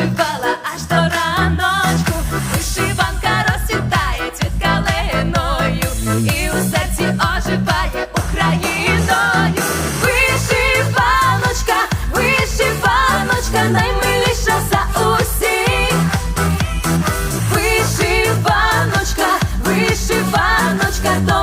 вишивала аж до раночку, вишиванка розцвітає цвітка каленою і у серці оживає Україною. Вишиваночка, вишиваночка, наймиліша за усіх. Вишиваночка, вишиваночка.